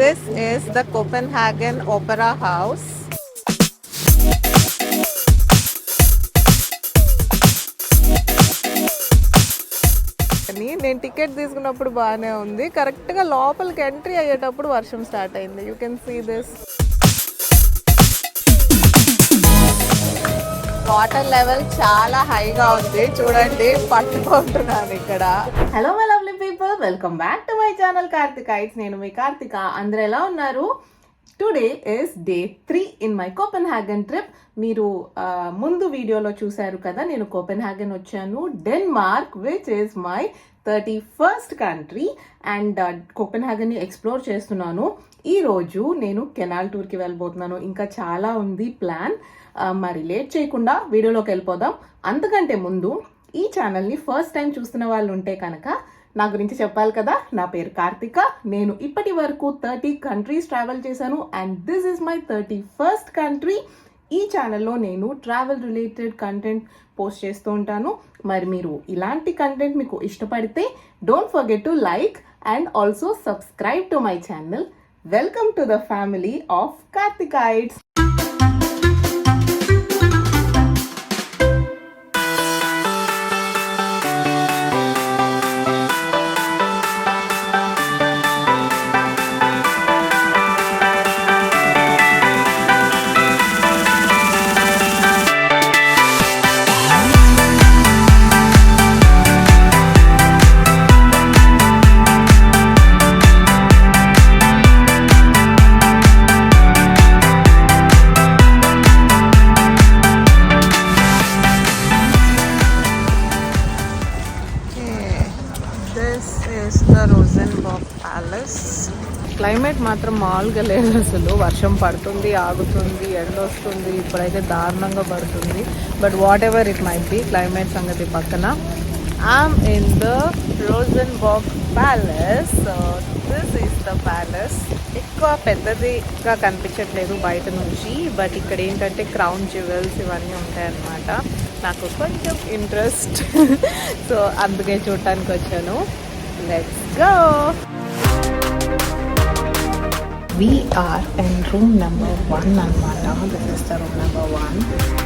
This is the Copenhagen Opera House. నేను ticket తీసుకున్నప్పుడు బాగానే ఉంది. కరెక్ట్గా లోపలికి ఎంట్రీ అయ్యేటప్పుడు వర్షం స్టార్ట్ అయింది. You can see this water level చాలా హైగా ఉంది. చూడండి పట్టుకుంటున్నాను ఇక్కడ. Hello my people welcome back to my channel Karthika it's నేను మీ కార్తిక. అందరూ ఎలా ఉన్నారు? Today is day three in my Copenhagen trip మీరు ముందు వీడియోలో చూశారు కదా నేను కోపెన్ హ్యాగన్ వచ్చాను. Denmark which is my thirty first country and కోపెన్ హ్యాగన్ని ఎక్స్ప్లోర్ చేస్తున్నాను. ఈ రోజు నేను కెనాల్ టూర్కి వెళ్ళబోతున్నాను. ఇంకా చాలా ఉంది ప్లాన్ మరి లేట్ చేయకుండా వీడియోలోకి వెళ్ళిపోదాం. అంతకంటే ముందు ఈ ఛానల్ని ఫస్ట్ టైం చూస్తున్న వాళ్ళు ఉంటే కనుక నా గురించి చెప్పాలి కదా? నా పేరు కార్తిక. నేను ఇప్పటి వరకు థర్టీ కంట్రీస్ ట్రావెల్ చేశాను. And this is my thirty first country. ఈ ఛానల్లో నేను ట్రావెల్ రిలేటెడ్ కంటెంట్ పోస్ట్ చేస్తూ ఉంటాను. మరి మీరు ఇలాంటి కంటెంట్ మీకు ఇష్టపడితే don't forget to like and also subscribe to my channel. Welcome to the family of కార్తికాయిడ్స్ is the Rosenborg palace climate మాత్రం మామూలుగా లేదు అసలు. వర్షం పడుతుంది ఆగుతుంది ఎండ వస్తుంది ఇప్పుడైతే దారుణంగా పడుతుంది. But whatever it might be climate సంగతి పక్కన. I'm in the Rosenborg palace this is the palace ఎక్కువ పెద్దదిగా కనిపించట్లేదు బయట నుంచి. బట్ ఇక్కడ ఏంటంటే క్రౌన్ జ్యువెల్స్ ఇవన్నీ ఉంటాయన్నమాట. నాకు కొంచెం ఇంట్రెస్ట్ సో అందుకే చూడటానికి వచ్చాను. Let's go! We are in room number one, Anmata. This is the room number one.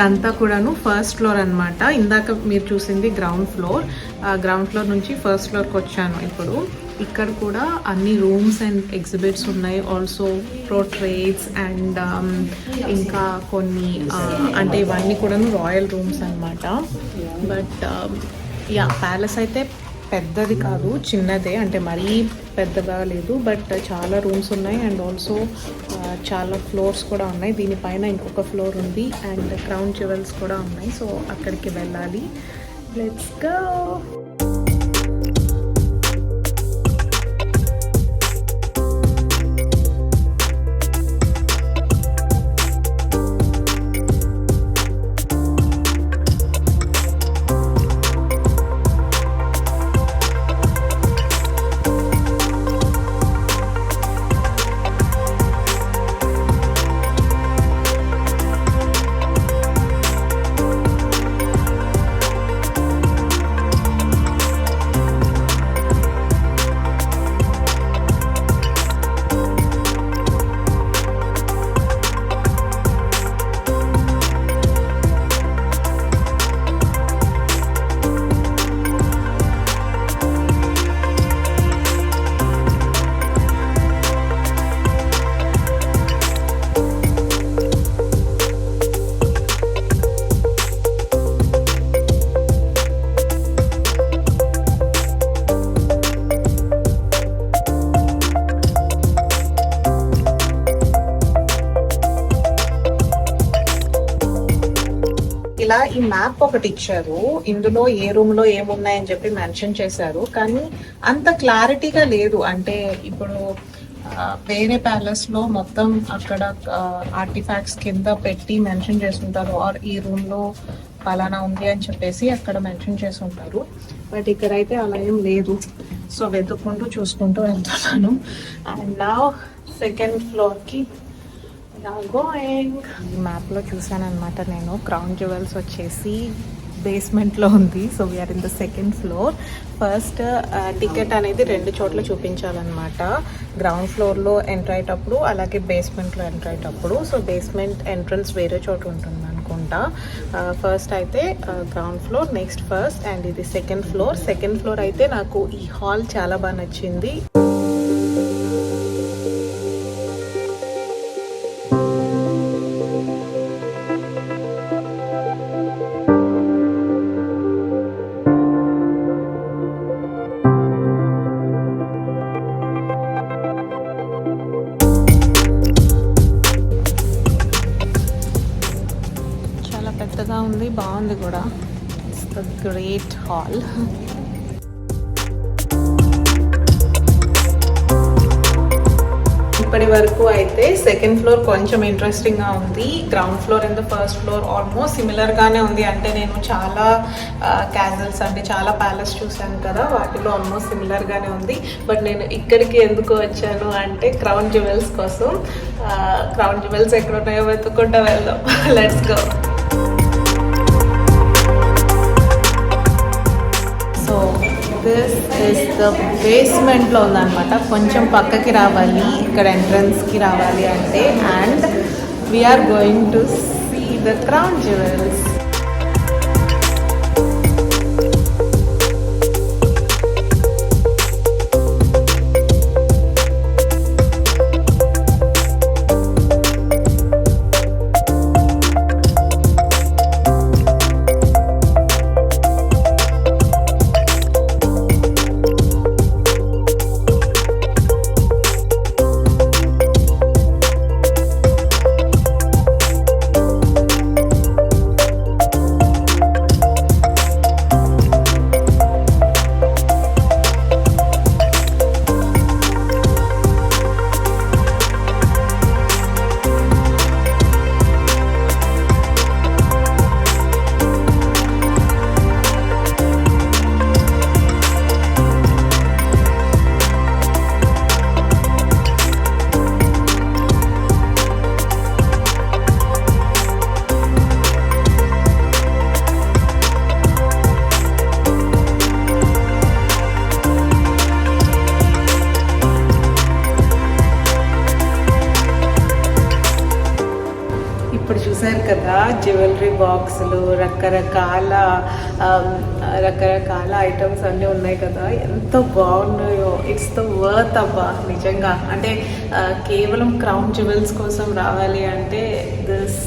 ఇదంతా కూడాను ఫస్ట్ ఫ్లోర్ అనమాట ఇందాక మీరు చూసింది గ్రౌండ్ ఫ్లోర్ గ్రౌండ్ ఫ్లోర్ నుంచి ఫస్ట్ ఫ్లోర్కి వచ్చాను ఇప్పుడు. ఇక్కడ కూడా అన్ని రూమ్స్ అండ్ ఎగ్జిబిట్స్ ఉన్నాయి. ఆల్సో ప్రోట్రేట్స్ అండ్ ఇంకా కొన్ని అంటే ఇవన్నీ కూడాను రాయల్ రూమ్స్ అనమాట బట్ యా ప్యాలెస్ అయితే పెద్దది కాదు చిన్నదే. అంటే మరీ పెద్దగా లేదు బట్ చాలా రూమ్స్ ఉన్నాయి. అండ్ ఆల్సో చాలా ఫ్లోర్స్ కూడా ఉన్నాయి. దీనిపైన ఇంకొక ఫ్లోర్ ఉంది అండ్ క్రౌన్ జ్యువెల్స్ కూడా ఉన్నాయి. సో అక్కడికి వెళ్ళాలి. లెట్స్ గో ఈ మ్యాప్ ఒకటి ఇచ్చారు. ఇందులో ఏ రూమ్లో ఏమున్నాయని చెప్పి మెన్షన్ చేశారు. కానీ అంత క్లారిటీగా లేదు. అంటే ఇప్పుడు వేరే ప్యాలెస్లో మొత్తం అక్కడ ఆర్టిఫాక్ట్స్ కింద పెట్టి మెన్షన్ చేస్తుంటారు. ఆర్ ఈ రూమ్లో పలానా ఉంది అని చెప్పేసి అక్కడ మెన్షన్ చేసి ఉంటారు బట్ ఇక్కడ అయితే అలా ఏం లేదు. సో వెతుక్కుంటూ చూసుకుంటూ వెళ్తున్నాను. అండ్ నా సెకండ్ ఫ్లోర్కి గోయింగ్ మ్యాప్లో చూసాను అనమాట నేను. క్రౌన్ జ్యువెల్స్ వచ్చేసి బేస్మెంట్లో ఉంది so we are in the second floor first ticket అనేది రెండు చోట్ల చూపించాలన్నమాట. గ్రౌండ్ ఫ్లోర్లో ఎంటర్ అయ్యేటప్పుడు అలాగే బేస్మెంట్లో ఎంటర్ అయ్యేటప్పుడు. సో బేస్మెంట్ ఎంట్రన్స్ వేరే చోట ఉంటుంది అనుకుంటా. Uh, ఫస్ట్ అయితే ground floor next first and ఇది సెకండ్ ఫ్లోర్ సెకండ్ ఫ్లోర్ అయితే నాకు ఈ హాల్ చాలా బాగా నచ్చింది. చాలా ఉంది బాగుంది కూడా. ఇట్స్ ద గ్రేట్ హాల్ ఇప్పటి వరకు అయితే సెకండ్ ఫ్లోర్ కొంచెం ఇంట్రెస్టింగ్గా ఉంది. Ground floor and the first floor almost సిమిలర్గానే ఉంది. అంటే నేను చాలా క్యాజల్స్ అంటే చాలా ప్యాలెస్ చూశాను కదా వాటిలో ఆల్మోస్ట్ సిమిలర్గానే ఉంది. బట్ నేను ఇక్కడికి ఎందుకు వచ్చాను అంటే క్రౌన్ జ్యువెల్స్ కోసం. క్రౌన్ జ్యువెల్స్ ఎక్కడ ఉన్నాయో వెతుక్కుంటా వెళ్దాం. Let's go this is the బేస్మెంట్లో ఉందన్నమాట. కొంచెం పక్కకి రావాలి. ఇక్కడ ఎంట్రన్స్కి రావాలి అంటే. And we are going to see the crown jewels చూసారు కదా జ్యువెలరీ బాక్సులు రకరకాల రకరకాల ఐటమ్స్ అన్నీ ఉన్నాయి కదా. ఎంత బాగున్నాయో ఇట్స్ ద వర్త్ అబ్బా నిజంగా. అంటే కేవలం క్రౌన్ జ్యువెల్స్ కోసం రావాలి అంటే దిస్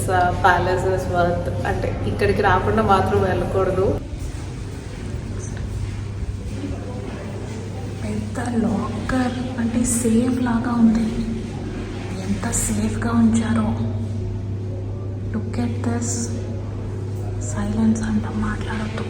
ప్యాలెస్ ఇస్ వర్త్ అంటే ఇక్కడికి రాకుండా మాత్రం వెళ్ళకూడదు. పెద్ద లాకర్ అంటే సేఫ్ లాగా ఉంది. ఎంత సేఫ్గా ఉంచారో. లుక్ ఎట్ దిస్ సైలెన్స్ అంట మాట్లాడద్దు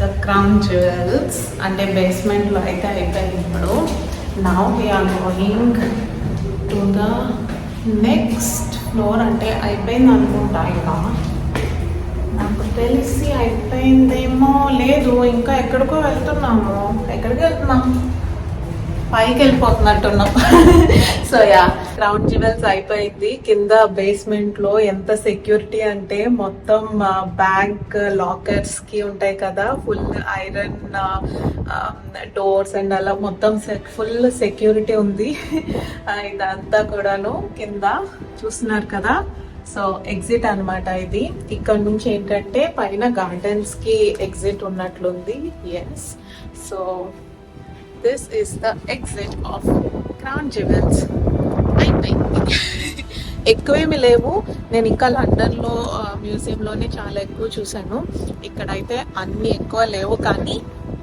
ద క్రౌన్ జ్యువెల్స్ అంటే బేస్మెంట్లో అయితే అయిపోయింది ఇప్పుడు now we are going to the next floor అంటే అయిపోయింది అనుకుంటా ఇంకా. నాకు తెలిసి అయిపోయిందేమో లేదు. ఇంకా ఎక్కడికో వెళ్తున్నాము. ఎక్కడికి వెళ్తున్నాం? పైకి వెళ్ళిపోతున్నట్టున్నాం. సో యా క్రౌన్ జ్యువెల్స్ అయిపోయింది. కింద బేస్మెంట్లో ఎంత సెక్యూరిటీ అంటే మొత్తం బ్యాంక్ లాకర్స్కి ఉంటాయి కదా. ఫుల్ ఐరన్ డోర్స్ అండ్ అలా మొత్తం ఫుల్ సెక్యూరిటీ ఉంది. ఇదంతా కూడాను కింద చూస్తున్నారు కదా. సో ఎగ్జిట్ అనమాట ఇది. ఇక్కడ నుంచి ఏంటంటే పైన గార్డెన్స్కి exit ఉన్నట్లుంది. Yes so this is the exit of crown jewels ఎక్కువేమి లేవు. నేను ఇంకా లండన్లో మ్యూజియంలోనే చాలా ఎక్కువ చూశాను. ఇక్కడైతే అన్ని ఎక్కువ లేవు కానీ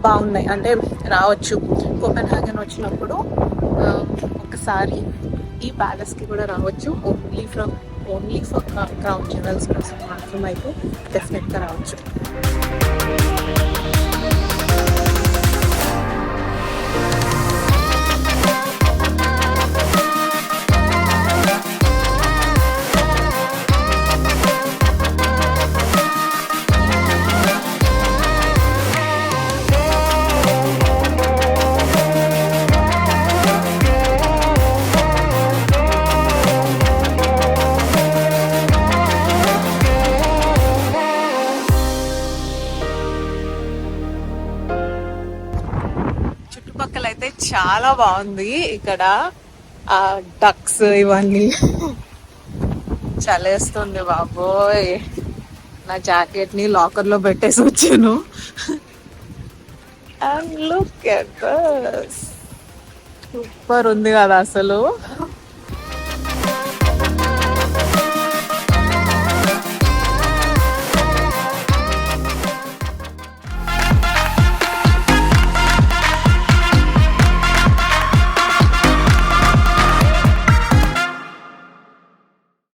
బాగున్నాయి. అంటే రావచ్చు. కోపెన్ హాగన్ వచ్చినప్పుడు ఒకసారి ఈ ప్యాలెస్కి కూడా రావచ్చు. Only from only for crown jewels కోసం మాత్రం అయితే డెఫినెట్గా రావచ్చు. చాలా బాగుంది ఇక్కడ ఆ డక్స్ ఇవన్నీ. చలేస్తుంది బాబోయ్. నా జాకెట్ని లాకర్లో పెట్టేసి వచ్చాను. అండ్ లుక్ సూపర్ ఉంది కదా అసలు.